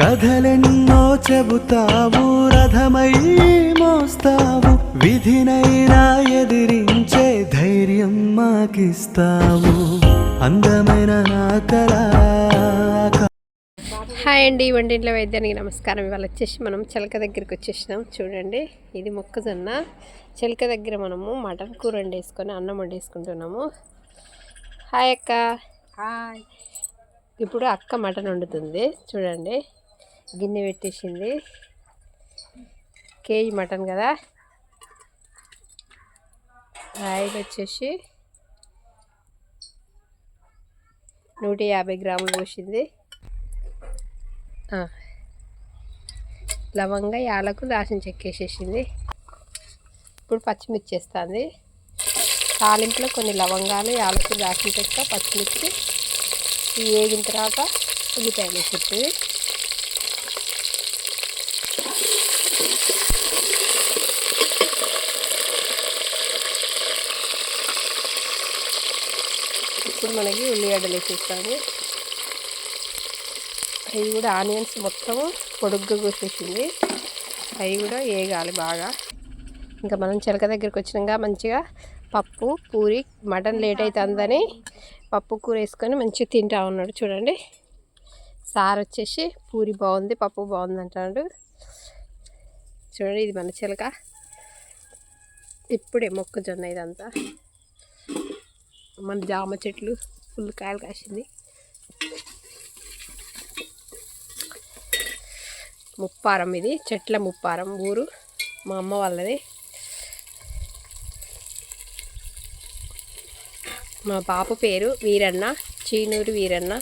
కథలెన్నో చెబుతావు రథమై మోస్తావు విధినైనా ఎదిరించే ధైర్యం మాకిస్తావు. అందమైన నా కళ హాయ్ అండి వంటింట్లో వైద్యానికి నమస్కారం. ఇవాళ వచ్చేసి మనం చిలక దగ్గరికి వచ్చేసినాం. చూడండి ఇది మొక్కజొన్న. చిలక దగ్గర మనము మటన్ కూర వండేసుకొని అన్నం వండేసుకుంటున్నాము. హాయ్ అక్క. హాయ్. ఇప్పుడు అక్క మటన్ వండుతుంది. చూడండి గిన్నె పెట్టేసింది. కేజీ మటన్ కదా. ఆయిల్ వచ్చేసి నూట యాభై గ్రాములు పోసింది. లవంగ యాలకు రాసిన చెక్కేసేసింది ఇప్పుడు పచ్చిమిర్చి వేస్తుంది. తాలింపులో కొన్ని లవంగాలు యాలకు రాసిన చెక్క పచ్చిమిర్చి ఇవి వేగిన తర్వాత ఉల్లిపాయలు వేసేస్తుంది ఇప్పుడు మనకి ఉల్లిగడ్డలు వేసేస్తాము అవి కూడా ఆనియన్స్ మొత్తం పొడుగ్గా కోసేసింది. అవి కూడా వేగాలి బాగా. ఇంకా మనం చిలక దగ్గరికి వచ్చినాక మంచిగా పప్పు పూరి మటన్ లేట్ అవుతుందని పప్పు కూర వేసుకొని మంచిగా తింటా ఉన్నాడు. చూడండి. సార్ వచ్చేసి పూరి బాగుంది పప్పు బాగుంది అంటాడు చూడండి ఇది మన చిలక. ఇప్పుడే మొక్కజొన్న ఇదంతా. మన జామ చెట్లు ఫుల్ కాయలు కాసింది. ముప్పారం ఇది చెట్ల ముప్పారం ఊరు మా అమ్మ వాళ్ళది. మా పాప పేరు వీరన్న చీనూరు వీరన్న.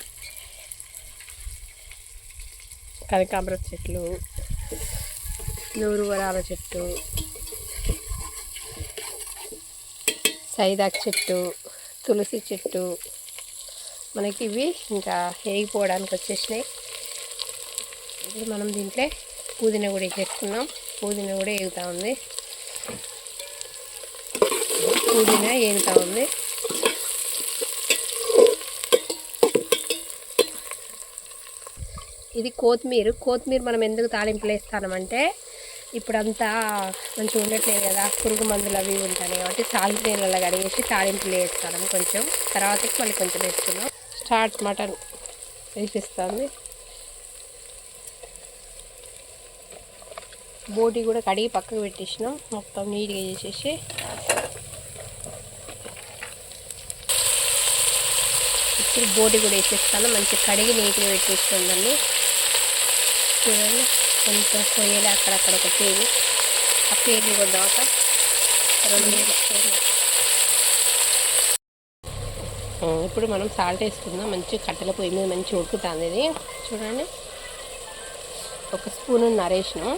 కనకాంబరం చెట్లు. నూరు వరాల చెట్టు. సైదాక్ చెట్టు తులసి చెట్టు. మనకి ఇవి ఇంకా వేగిపోవడానికి వచ్చేసినాయి. ఇప్పుడు మనం దీంట్లో పుదీనా కూడా వేసేసుకున్నాం పుదీనా కూడా వేగుతూ ఉంది. పుదీనా వేగుతూ ఉంది. ఇది కొత్తిమీర. కొత్తిమీర మనం ఎందుకు తాలింపులు వేస్తామంటే ఇప్పుడంతా మంచిగా ఉండట్లేదు కదా పురుగు మందులు అవి ఉంటాయి కాబట్టి తాలింపు నీళ్ళలో కడిగేసి తాలింపులు వేస్తాను కొంచెం. తర్వాతకి మళ్ళీ కొంచెం వేస్తున్నాం స్టార్ట్ మటన్ వేసిస్తుంది బోటి కూడా కడిగి పక్కకు పెట్టేసినాం. మొత్తం నీట్గా చేసేసి ఇప్పుడు బోటి కూడా వేసేస్తాను. మంచిగా కడిగి నీట్గా పెట్టేస్తుందండి చూడండి. కొంచెం కొయ్యలే అక్కడక్కడ ఒక పేరు. ఆ పేరు కొద్దాక రెండు ఇప్పుడు మనం సాల్ట్ వేసుకుందాం. మంచిగా కట్టెల పొయ్యి మీద మంచిగా ఉడుకుతుంది ఇది. చూడండి. ఒక స్పూన్ నరేసినాం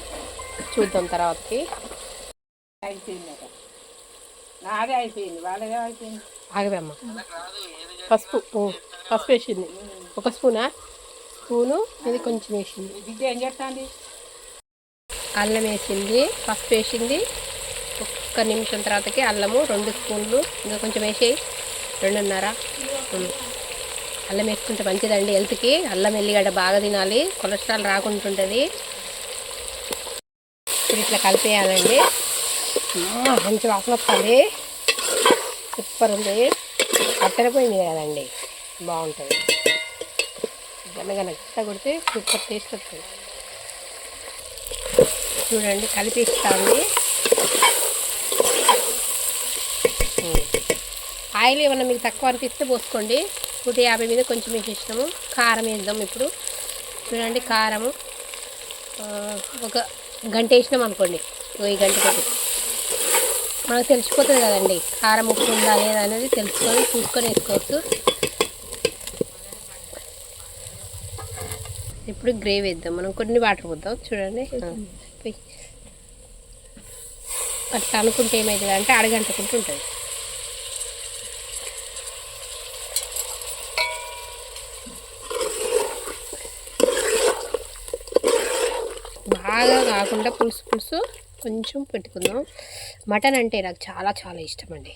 చూద్దాం తర్వాతకి. అయిపోయిందట నాదే అయిపోయింది. వాళ్ళదే అయిపోయింది. ఆగదమ్మా పసుపు. పసుపు వేసింది. ఒక స్పూనా? స్పూను ఇది కొంచెం వేసింది. బిడ్డ ఏం చేస్తుంది? అల్లం వేసింది పసుపు వేసింది. ఒక్క నిమిషం తర్వాతకి అల్లము రెండు స్పూన్లు. ఇంకా కొంచెం వేసేయి. రెండున్నర. అల్లం వేసుకుంటే మంచిదండి హెల్త్కి. అల్లం ఎల్లిగడ్డ బాగా తినాలి. కొలెస్ట్రాల్ రాకుండా ఉంటుంది. ఇప్పుడు ఇట్లా కలిపేయాలండి. మంచి వాసన వస్తుంది. సూపర్ ఉంది. కట్టెల పొయ్యి మీద కదండి. బాగుంటుంది. గనగన కొడితే సూపర్ టేస్ట్ వస్తుంది. చూడండి కలిపిస్తాను ఆయిల్ ఏమన్నా మీకు తక్కువ అనిపిస్తే పోసుకోండి. నూట యాభై మీద కొంచెం వేసేసినాము. కారం వేద్దాం ఇప్పుడు. చూడండి కారము ఒక గంట వేసినాం అనుకోండి. ఓ ఈ గంట కొద్ది. మనకు తెలిసిపోతుంది కదండి కారం ఉప్పు ఉందా లేదా అనేది తెలుసుకొని చూసుకొని వేసుకోవచ్చు. ఇప్పుడు గ్రేవీ వేద్దాం. మనం కొన్ని వాటర్ పోద్దాం. చూడండి. అట్లా అనుకుంటే ఏమవుతుంది అంటే అడగంటుకుంటూ ఉంటుంది. బాగా కాకుండా పులుసు పులుసు కొంచెం పెట్టుకుందాం. మటన్ అంటే నాకు చాలా చాలా ఇష్టం అండి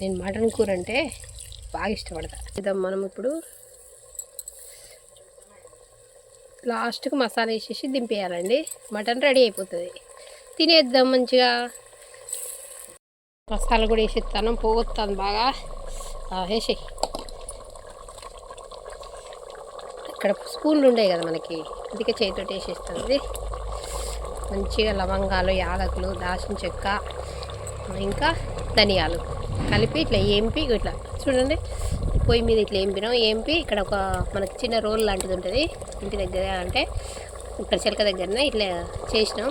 నేను మటన్ కూర అంటే బాగా ఇష్టపడతా. ఇద్దాం మనం ఇప్పుడు లాస్ట్కి మసాలా వేసేసి దింపేయాలండి. మటన్ రెడీ అయిపోతుంది. తినేద్దాం మంచిగా. మసాలా కూడా వేసేస్తాను. పోగొస్తాను బాగా. వేసి ఇక్కడ స్పూన్లు ఉండే కదా మనకి. అందుకే చేతితో వేసేస్తుంది మంచిగా లవంగాలు యాలకులు దాచిన చెక్క ఇంకా ధనియాలు. కలిపి ఇట్లా ఏంపి ఇట్లా. చూడండి. పొయ్యి మీద ఇట్లా ఏంపినాం ఏంపి ఇక్కడ ఒక మనకి చిన్న రోల్ లాంటిది ఉంటుంది ఇంటి దగ్గర అంటే ఇక్కడ చిలక దగ్గరనే ఇట్లా చేసినాం.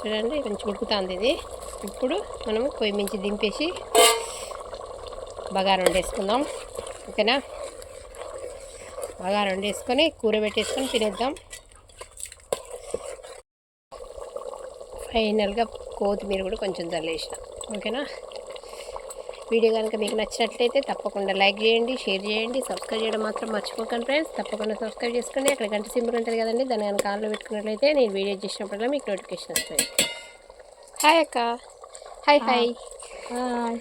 చూడండి కొంచెం ఉడుకుతుంది ఇది. ఇప్పుడు మనము పొయ్యి మించి దింపేసి బగారం వండేసుకుందాం. ఓకేనా? బగారం వండేసుకొని కూర పెట్టేసుకొని తినేద్దాం. ఫైనల్గా కొత్తిమీర కూడా కొంచెం చల్లేసిన. ఓకేనా? వీడియో కనుక మీకు నచ్చినట్లయితే తప్పకుండా లైక్ చేయండి షేర్ చేయండి సబ్స్క్రైబ్ చేయడం మాత్రం మర్చిపోకండి ఫ్రెండ్స్. తప్పకుండా సబ్స్క్రైబ్ చేసుకోండి అక్కడ గంట సింబల్ ఉంటుంది కదండి దాన్ని కనుక ఆన్లో పెట్టుకున్నట్లయితే నేను వీడియో చేసినప్పుడల్లా మీకు నోటిఫికేషన్ వస్తుంది హాయ్ అక్క. Hi hi. హాయ్.